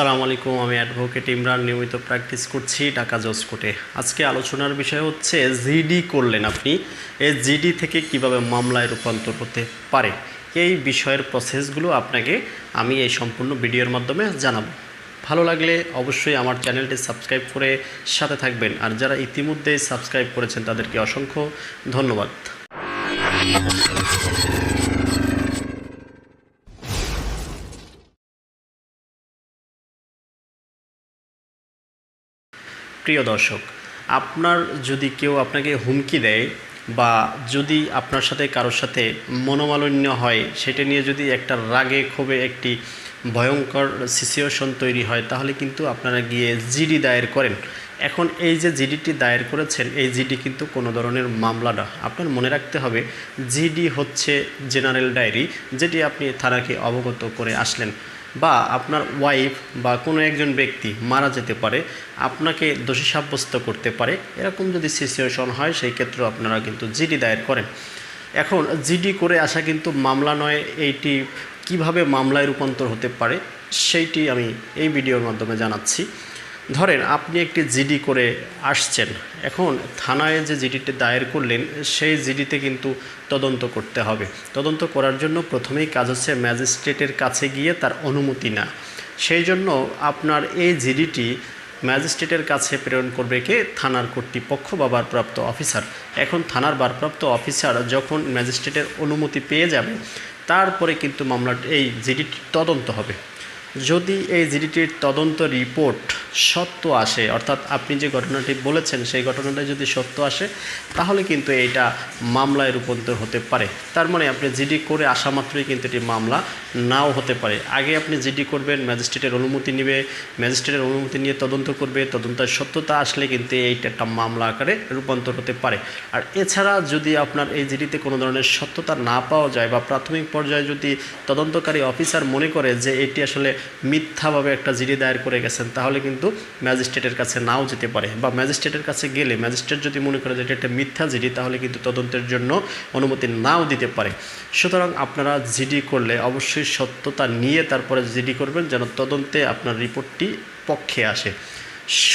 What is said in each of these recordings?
সালাম আলাইকুম, আমি অ্যাডভোকেট ইমরান, নিয়মিত প্র্যাকটিস করছি ঢাকা জজ কোর্টে। আজকে আলোচনার বিষয় হচ্ছে জিডি করলেন আপনি এই জিডি থেকে কীভাবে মামলায় রূপান্তর হতে পারে? এই বিষয়ের প্রসেসগুলো আপনাকে আমি এই সম্পূর্ণ ভিডিওর মাধ্যমে জানাব। ভালো লাগলে অবশ্যই আমার চ্যানেলটি সাবস্ক্রাইব করে সাথে থাকবেন। আর যারা ইতিমধ্যে সাবস্ক্রাইব করেছেন, তাদেরকে অসংখ্য ধন্যবাদ। প্রিয় দর্শক, আপনার যদি কেউ আপনাকে হুমকি দেয় বা যদি আপনার সাথে কারোর সাথে মনোমালিন্য হয়, সেটা নিয়ে যদি একটা রাগে ক্ষোভে একটি ভয়ঙ্কর সিচুয়েশন তৈরি হয়, তাহলে কিন্তু আপনারা গিয়ে জিডি দায়ের করেন। এখন এই যে জিডিটি দায়ের করেছেন, এই জিডি কিন্তু কোনো ধরনের মামলা না। আপনার মনে রাখতে হবে, জিডি হচ্ছে জেনারেল ডায়েরি যেটি আপনি থানাকে অবগত করে আসলেন। বা আপনার ওয়াইফ বা কোনো একজন ব্যক্তি মারা যেতে পারে, আপনাকে দোষী সাব্যস্ত করতে পারে, এরকম যদি সিচুয়েশন হয়, সেই ক্ষেত্রে আপনারা কিন্তু জিডি দায়ের করেন। এখন জিডি করে আসা কিন্তু মামলা নয়, এইটি কীভাবে মামলায় রূপান্তর হতে পারে, সেইটি আমি এই ভিডিওর মাধ্যমে জানাচ্ছি। ধরেন আপনি একটি জিডি করে আসছেন, এখন থানায় যে জিডিটি দায়ের করলেন, সেই জিডিতে কিন্তু তদন্ত করতে হবে। তদন্ত করার জন্য প্রথমেই কাজ হচ্ছে ম্যাজিস্ট্রেটের কাছে গিয়ে তার অনুমতি না সেই জন্য আপনার এই জিডিটি ম্যাজিস্ট্রেটের কাছে প্রেরণ করবে কে? থানার কর্তৃপক্ষ বা ভারপ্রাপ্ত অফিসার। এখন থানার ভারপ্রাপ্ত অফিসার যখন ম্যাজিস্ট্রেটের অনুমতি পেয়ে যাবে, তারপরে কিন্তু মামলাটি এই জিডিটি তদন্ত হবে। যদি এই জিডিটির তদন্ত রিপোর্ট সত্য আসে, অর্থাৎ আপনি যে ঘটনাটি বলেছেন, সেই ঘটনাটা যদি সত্য আসে, তাহলে কিন্তু এইটা মামলায় রূপান্তর হতে পারে। তার মানে আপনি জিডি করে আসা মাত্রই কিন্তু এটি মামলা নাও হতে পারে। আগে আপনি জিডি করবেন, ম্যাজিস্ট্রেটের অনুমতি নেবে, ম্যাজিস্ট্রেটের অনুমতি নিয়ে তদন্ত করবে, তদন্তের সত্যতা আসলে কিন্তু এইটা একটা মামলা আকারে রূপান্তর হতে পারে। আর এছাড়া যদি আপনার এই জিডিতে কোনো ধরনের সত্যতা না পাওয়া যায় বা প্রাথমিক পর্যায়ে যদি তদন্তকারী অফিসার মনে করে যে এটি আসলে মিথ্যাভাবে একটা জিডি দায়ের করে গেছেন, তাহলে কিন্তু ম্যাজিস্ট্রেটের কাছে নাও যেতে পারে। বা ম্যাজিস্ট্রেটের কাছে গেলে ম্যাজিস্ট্রেট যদি মনে করে যে এটা একটা মিথ্যা জিডি, তাহলে কিন্তু তদন্তের জন্য অনুমতি নাও দিতে পারে। সুতরাং আপনারা জিডি করলে অবশ্যই সত্যতা নিয়ে তারপরে জিডি করবেন, যেন তদন্তে আপনার রিপোর্টটি পক্ষে আসে।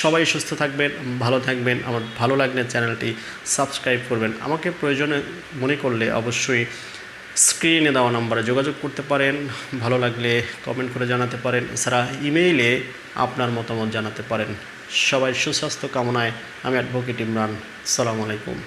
সবাই সুস্থ থাকবেন, ভালো থাকবেন। আমার ভালো লাগলে চ্যানেলটি সাবস্ক্রাইব করবেন। আমাকে প্রয়োজনে মনে করলে অবশ্যই স্ক্রিনে দেওয়া নাম্বারে যোগাযোগ করতে পারেন, ভালো লাগলে কমেন্ট করে জানাতে পারেন, এছাড়া ইমেইলে আপনার মতামত জানাতে পারেন। সবাই সুস্বাস্থ্য কামনায় আমি অ্যাডভোকেট ইমরান, সালাম আলাইকুম।